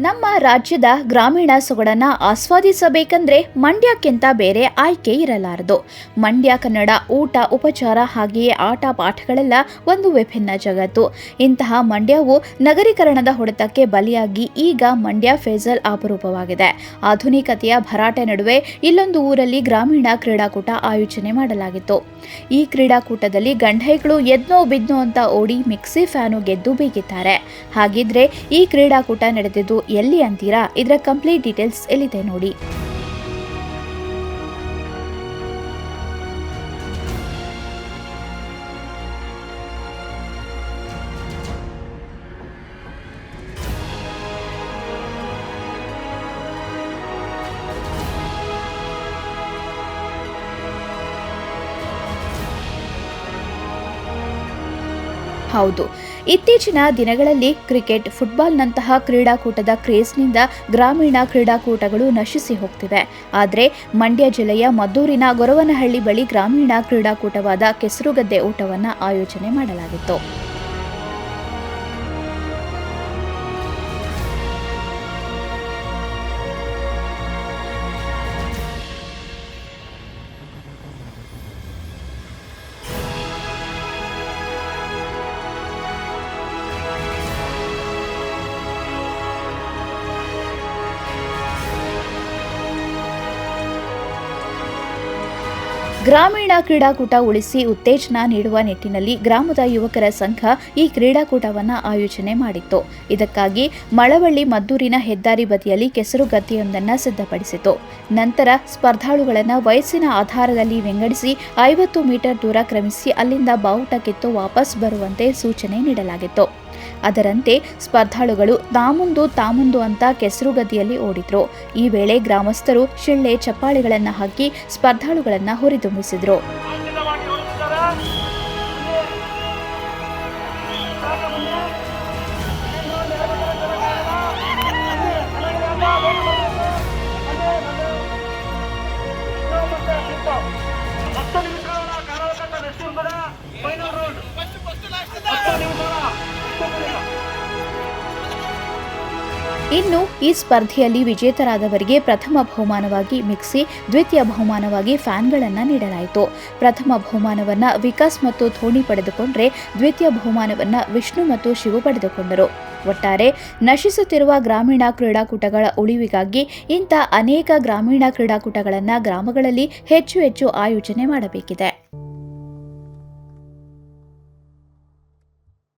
ನಮ್ಮ ರಾಜ್ಯದ ಗ್ರಾಮೀಣ ಸೊಗಡನ್ನ ಆಸ್ವಾದಿಸಬೇಕಂದ್ರೆ ಮಂಡ್ಯಕ್ಕಿಂತ ಬೇರೆ ಆಯ್ಕೆ ಇರಲಾರದು. ಮಂಡ್ಯ, ಕನ್ನಡ, ಊಟ, ಉಪಚಾರ ಹಾಗೆಯೇ ಆಟ ಪಾಠಗಳೆಲ್ಲ ಒಂದು ವಿಭಿನ್ನ ಜಗತ್ತು. ಇಂತಹ ಮಂಡ್ಯವು ನಗರೀಕರಣದ ಹೊಡೆತಕ್ಕೆ ಬಲಿಯಾಗಿ ಈಗ ಮಂಡ್ಯ ಫೇಜಲ್ ಅಪರೂಪವಾಗಿದೆ. ಆಧುನಿಕತೆಯ ಭರಾಟೆ ನಡುವೆ ಇಲ್ಲೊಂದು ಊರಲ್ಲಿ ಗ್ರಾಮೀಣ ಕ್ರೀಡಾಕೂಟ ಆಯೋಜನೆ ಮಾಡಲಾಗಿತ್ತು. ಈ ಕ್ರೀಡಾಕೂಟದಲ್ಲಿ ಗಂಡೈಗಳು ಎದ್ನೋ ಬಿದ್ನೋ ಅಂತ ಓಡಿ ಮಿಕ್ಸಿ ಫ್ಯಾನು ಗೆದ್ದು ಬೀಗಿದ್ದಾರೆ. ಹಾಗಿದ್ರೆ ಈ ಕ್ರೀಡಾಕೂಟ ನಡೆದಿದ್ದು ಎಲ್ಲಿ ಅಂತೀರಾ? ಇದರ ಕಂಪ್ಲೀಟ್ ಡೀಟೇಲ್ಸ್ ಎಲ್ಲಿದೆ ನೋಡಿ. ಹೌದು. ಇತ್ತೀಚಿನ ದಿನಗಳಲ್ಲಿ ಕ್ರಿಕೆಟ್, ಫುಟ್ಬಾಲ್ನಂತಹ ಕ್ರೀಡಾಕೂಟದ ಕ್ರೇಜ್ನಿಂದ ಗ್ರಾಮೀಣ ಕ್ರೀಡಾಕೂಟಗಳು ನಶಿಸಿ ಹೋಗ್ತಿವೆ. ಆದರೆ ಮಂಡ್ಯ ಜಿಲ್ಲೆಯ ಮದ್ದೂರಿನ ಗೊರವನಹಳ್ಳಿ ಬಳಿ ಗ್ರಾಮೀಣ ಕ್ರೀಡಾಕೂಟವಾದ ಕೆಸರುಗದ್ದೆ ಊಟವನ್ನು ಆಯೋಜನೆ ಮಾಡಲಾಗಿತ್ತು. ಗ್ರಾಮೀಣ ಕ್ರೀಡಾಕೂಟ ಉಳಿಸಿ ಉತ್ತೇಜನ ನೀಡುವ ನಿಟ್ಟಿನಲ್ಲಿ ಗ್ರಾಮದ ಯುವಕರ ಸಂಘ ಈ ಕ್ರೀಡಾಕೂಟವನ್ನು ಆಯೋಜನೆ ಮಾಡಿತ್ತು. ಇದಕ್ಕಾಗಿ ಮಳವಳ್ಳಿ ಮದ್ದೂರಿನ ಹೆದ್ದಾರಿ ಬದಿಯಲ್ಲಿ ಕೆಸರು ಗದ್ದೆಯೊಂದನ್ನು ಸಿದ್ಧಪಡಿಸಿತು ನಂತರ ಸ್ಪರ್ಧಾಳುಗಳನ್ನು ವಯಸ್ಸಿನ ಆಧಾರದಲ್ಲಿ ವಿಂಗಡಿಸಿ ಐವತ್ತು ಮೀಟರ್ ದೂರ ಕ್ರಮಿಸಿ ಅಲ್ಲಿಂದ ಬಾವುಟ ಕಿತ್ತು ವಾಪಸ್ ಬರುವಂತೆ ಸೂಚನೆ ನೀಡಲಾಗಿತ್ತು. ಅದರಂತೆ ಸ್ಪರ್ಧಾಳುಗಳು ತಾಮುಂದು ತಾಮುಂದು ಅಂತ ಕೆಸರುಗದಿಯಲ್ಲಿ ಓಡಿದ್ರು. ಈ ವೇಳೆ ಗ್ರಾಮಸ್ಥರು ಶಿಳ್ಳೆ ಚಪ್ಪಾಳೆಗಳನ್ನು ಹಾಕಿ ಸ್ಪರ್ಧಾಳುಗಳನ್ನು ಹುರಿದುಂಬಿಸಿದ್ರು. ಇನ್ನು ಈ ಸ್ಪರ್ಧೆಯಲ್ಲಿ ವಿಜೇತರಾದವರಿಗೆ ಪ್ರಥಮ ಬಹುಮಾನವಾಗಿ ಮಿಕ್ಸಿ, ದ್ವಿತೀಯ ಬಹುಮಾನವಾಗಿ ಫ್ಯಾನ್ಗಳನ್ನು ನೀಡಲಾಯಿತು. ಪ್ರಥಮ ಬಹುಮಾನವನ್ನ ವಿಕಾಸ್ ಮತ್ತು ಧೋನಿ ಪಡೆದುಕೊಂಡರೆ ದ್ವಿತೀಯ ಬಹುಮಾನವನ್ನ ವಿಷ್ಣು ಮತ್ತು ಶಿವು ಪಡೆದುಕೊಂಡರು. ಒಟ್ಟಾರೆ ನಶಿಸುತ್ತಿರುವ ಗ್ರಾಮೀಣ ಕ್ರೀಡಾಕೂಟಗಳ ಉಳಿವಿಗಾಗಿ ಇಂಥ ಅನೇಕ ಗ್ರಾಮೀಣ ಕ್ರೀಡಾಕೂಟಗಳನ್ನು ಗ್ರಾಮಗಳಲ್ಲಿ ಹೆಚ್ಚು ಹೆಚ್ಚು ಆಯೋಜನೆ ಮಾಡಬೇಕಿದೆ.